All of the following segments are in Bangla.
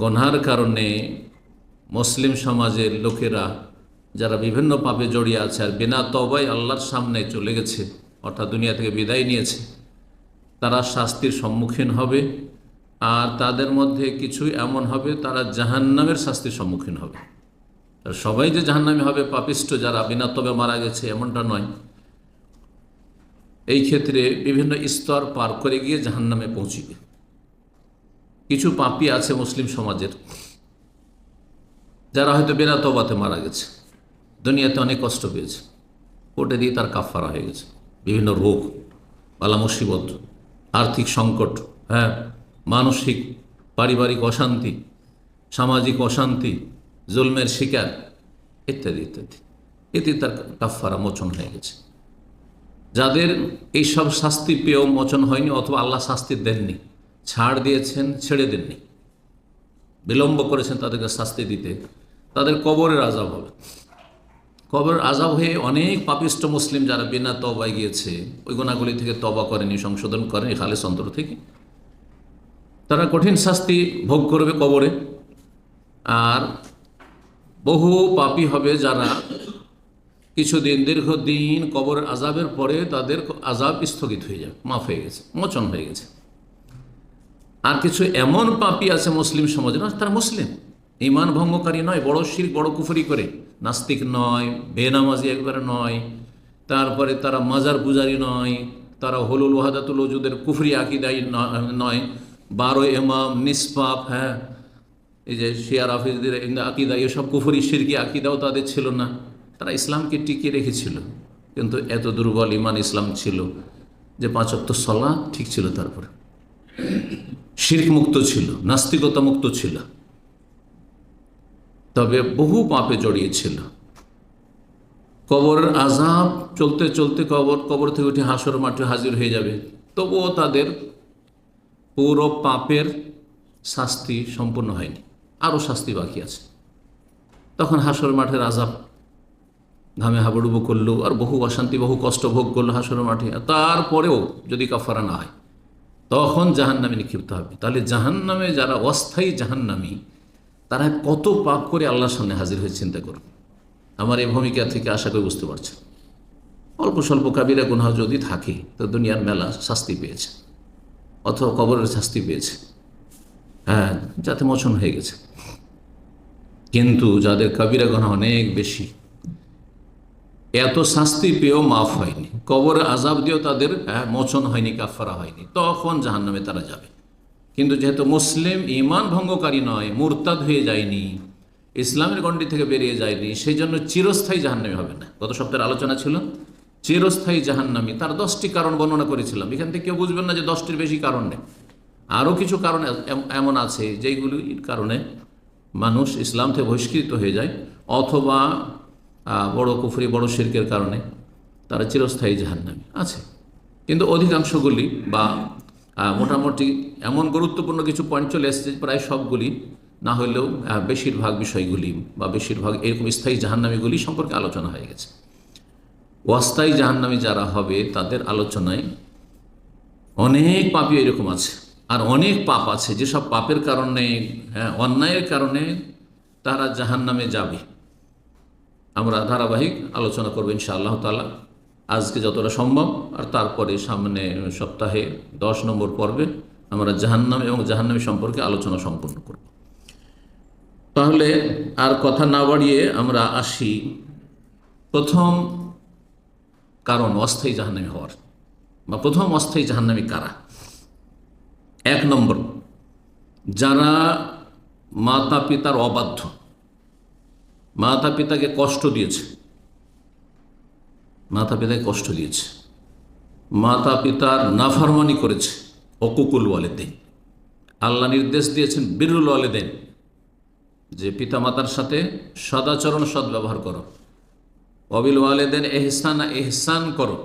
গনহার কারণে মুসলিম সমাজের লোকেরা, যারা বিভিন্ন পাপে জড়িয়ে আছে আর বিনা তবাই আল্লাহর সামনে চলে গেছে, অর্থাৎ দুনিয়া থেকে বিদায় নিয়েছে, তারা শাস্তির সম্মুখীন হবে। আর তাদের মধ্যে কিছু এমন হবে, তারা জাহান্নামের শাস্তির সম্মুখীন হবে। আর সবাই যে জাহান্নামে হবে, পাপিষ্ট যারা বিনা তবে মারা গেছে, এমনটা নয়। এই ক্ষেত্রে বিভিন্ন স্তর পার করে গিয়ে জাহান্নামে পৌঁছিবে কিছু পাপি আছে মুসলিম সমাজের, যারা হয়তো বিনা তবাতে মারা গেছে, দুনিয়াতে অনেক কষ্ট পেয়েছে, কোর্টে দিয়ে তার কাফারা হয়ে গেছে, বিভিন্ন রোগ, বালা মুসিবত, আর্থিক সংকট হ্যাঁ মানসিক, পারিবারিক অশান্তি, সামাজিক অশান্তি, জুলমের শিকার, ইত্যাদি ইত্যাদি। এতে তার কাফারা মোচন হয়ে গেছে। যাদের এইসব শাস্তি পেয়েও মোচন হয়নি অথবা আল্লাহ শাস্তি দেননি ছাড় দিয়েছেন, ছেড়ে দেননি। বিলম্ব করেছেন তাদেরকে শাস্তি দিতে। তাদের কবরের আজাব হবে। কবরের আজাব হয়ে অনেক পাপিষ্ট মুসলিম যারা বিনা তবায় গিয়েছে, ওই গোনাগুলি থেকে তবা করেনি, সংশোধন করেনি, খালেস অন্তর থেকে। তারা কঠিন শাস্তি ভোগ করবে কবরে। আর বহু পাপী হবে যারা কিছুদিন, দীর্ঘদিন কবরের আজাবের পরে তাদের আজাব স্থগিত হয়ে যাবে, মাফ হয়ে গেছে, মোচন হয়ে গেছে। আর কিছু এমন পাপি আছে মুসলিম সমাজে, না, তারা মুসলিম। ইমান ভঙ্গকারী নয়, বড় শির বড় কুফরি করে। নাস্তিক নয়, বেনামাজি একবারে নয়, তারপরে তারা মাজার পূজারি নয়, তারা হলুল ওয়াহাদাতুল ওজুদের কুফরি আকিদাই নয় বারো এমাম নিষ্পাপ হ্যাঁ। এই যে শিয়ার হাফিজদের আকিদা, এসব কুফরি শিরকি আকিদাও তাদের ছিল না। তারা ইসলামকে টিকিয়ে রেখেছিল। কিন্তু এত দুর্বল ইমান ইসলাম ছিল যে পাঁচক্ত সলা ঠিক ছিল তারপরে। শির্ক মুক্ত ছিল নাস্তিকতা মুক্ত ছিল। তবে বহু পাপে জড়িয়েছিল কবরের আজাব চলতে চলতে কবর কবর থেকে উঠে হাসর মাঠে হাজির হয়ে যাবে। তবুও তাদের পুরো পাপের শাস্তি সম্পূর্ণ হয়নি। আরও শাস্তি বাকি আছে। তখন হাসর মাঠের আজাব ঘামে হাবুডুবু করল আর বহু অশান্তি, বহু কষ্ট ভোগ করল হাসর মাঠে। তারপরেও যদি কাফারা না হয় তখন জাহান্নামে নিক্ষিপ্ত হবে। তাহলে জাহান্নামে যারা অস্থায়ী জাহান্নামী, তারা কত পাপ করে আল্লাহর সামনে হাজির হয়ে চিন্তা করবে? আমার এই ভূমিকা থেকে আশা করে বুঝতে পারছেন। অল্প স্বল্প কাবিরা গুনাহ যদি থাকে, তো দুনিয়ার মেলা শাস্তি পেয়েছে, অথবা কবরের শাস্তি পেয়েছে। হ্যাঁ যাতে মোচন হয়ে গেছে। কিন্তু যাদের কাবিরা গুনাহ অনেক বেশি এত শাস্তি পেয়েও মাফ হয়নি। কবরে আজাব দিয়েও তাদের হ্যাঁ, মোচন হয়নি কাফারা হয়নি। তখন জাহান্নামে তারা যাবে। কিন্তু যেহেতু মুসলিম ইমান ভঙ্গকারী নয় মুরতাদ হয়ে যায়নি ইসলামের গণ্ডি থেকে বেরিয়ে যায়নি সেই জন্য চিরস্থায়ী জাহান্নামী হবে না। গত সপ্তাহের আলোচনা ছিল চিরস্থায়ী জাহান্নামী। তার দশটি কারণ বর্ণনা করেছিলাম। এখান থেকে কেউ বুঝবেন না যে দশটির বেশি কারণ নেই। আরও কিছু কারণ এম- এমন আছে যেইগুলির কারণে মানুষ ইসলাম থেকে বহিষ্কৃত হয়ে যায় অথবা বড় কুফরি বড় শিরকের কারণে তারা চিরস্থায়ী জাহান্নামী। আছে। কিন্তু অধিকাংশগুলি বা মোটামুটি এমন গুরুত্বপূর্ণ কিছু পয়েন্ট চলে এসেছে প্রায় সবগুলি না হলেও বেশিরভাগ বিষয়গুলি বা বেশিরভাগ এরকম স্থায়ী জাহান্নামীগুলি সম্পর্কে আলোচনা হয়ে গেছে। অস্থায়ী জাহান্নামী যারা হবে তাদের আলোচনায় অনেক পাপই এরকম আছে। আর অনেক পাপ আছে। যেসব পাপের কারণে হ্যাঁ, অন্যায়ের কারণে তারা জাহান্নামে যাবে। আমরা ধারাবাহিক আলোচনা করব ইনশা আল্লাহ তালা আজকে যতটা সম্ভব, আর তারপরে সামনে সপ্তাহে দশ নম্বর পর্বে আমরা জাহান্নাম এবং জাহান্নামী সম্পর্কে আলোচনা সম্পন্ন করব। তাহলে আর কথা না বাড়িয়ে আমরা আসি প্রথম কারণ অস্থায়ী জাহান্নামী হওয়ার, বা প্রথম অস্থায়ী জাহান্নামী কারা? এক নম্বর, যারা মাতা পিতার অবাধ্য মাতা পিতাকে কষ্ট দিয়েছে। মাতা পিতাকে কষ্ট দিয়েছে। মাতা পিতার নাফরমানি করেছে অকুকুল ওয়ালেদেন। আল্লাহ নির্দেশ দিয়েছেন, বিরুল ওয়ালেদেন, যে পিতা মাতার সাথে সদাচরণ সদ্ব্যবহার করো। অবিল ওয়ালেদেন এহসান এহসান করো।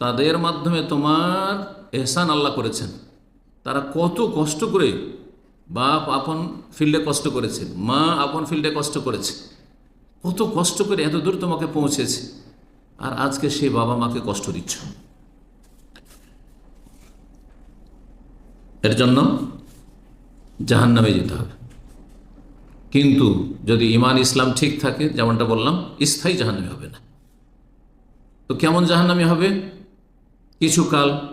তাদের মাধ্যমে তোমার এহসান আল্লাহ করেছেন। তারা কত কষ্ট করে বাপ আপন ফিল্ডে কষ্ট করেছে, মা আপন ফিল্ডে কষ্ট করেছে। কত কষ্ট করে এত দূর তোমাকে পৌঁছেছে। আর আজকে সেই বাবা মাকে কষ্ট দিচ্ছ। এর জন্য জাহান্নামে যেতে হবে। কিন্তু যদি ইমান ইসলাম ঠিক থাকে, যেমনটা বললাম, স্থায়ী জাহান্নামে হবে না। তো কেমন জাহান্নামে হবে? কিছুকাল,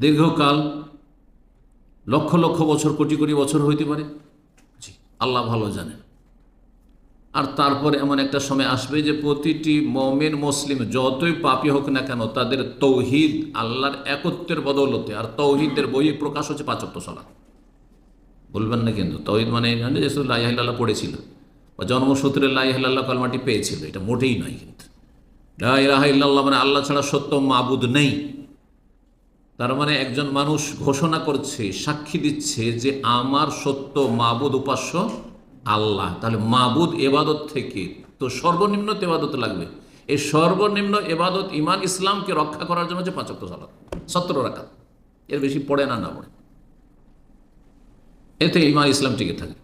দীর্ঘকাল লক্ষ লক্ষ বছর, কোটি কোটি বছর হইতে পারে। জি, আল্লাহ ভালো জানেন। আর তারপরে এমন একটা সময় আসবে যে প্রতিটি মমেন, মুসলিম যতই পাপি হোক না কেন, তাদের তৌহিদ আল্লাহর একত্বের বদৌলতে। আর তৌহিদের বই প্রকাশ হচ্ছে পাঁচত্ব সলা বলবেন না কিন্তু, তৌহিদ মানে এই যে লাইহাল্লাহ পড়েছিল। বা জন্মসূত্রে লাইহাল্লাহ কলমাটি পেয়েছিল, এটা মোটেই নয় কিন্তু। লাইলাহ মানে আল্লাহ ছাড়া সত্য মাবুদ নেই। তার মানে একজন মানুষ ঘোষণা করছে, সাক্ষী দিচ্ছে যে আমার সত্য মাবুদ উপাস্য আল্লাহ। তাহলে মাবুদ এবাদত থেকে তো সর্বনিম্ন এবাদত লাগবে। এই সর্বনিম্ন এবাদত ইমান ইসলামকে রক্ষা করার জন্য হচ্ছে পাঁচক্ত সালাত, সত্তর রাখা এর বেশি পড়ে না না পড়ে। এতে ইমান ইসলাম টিকে থাকে।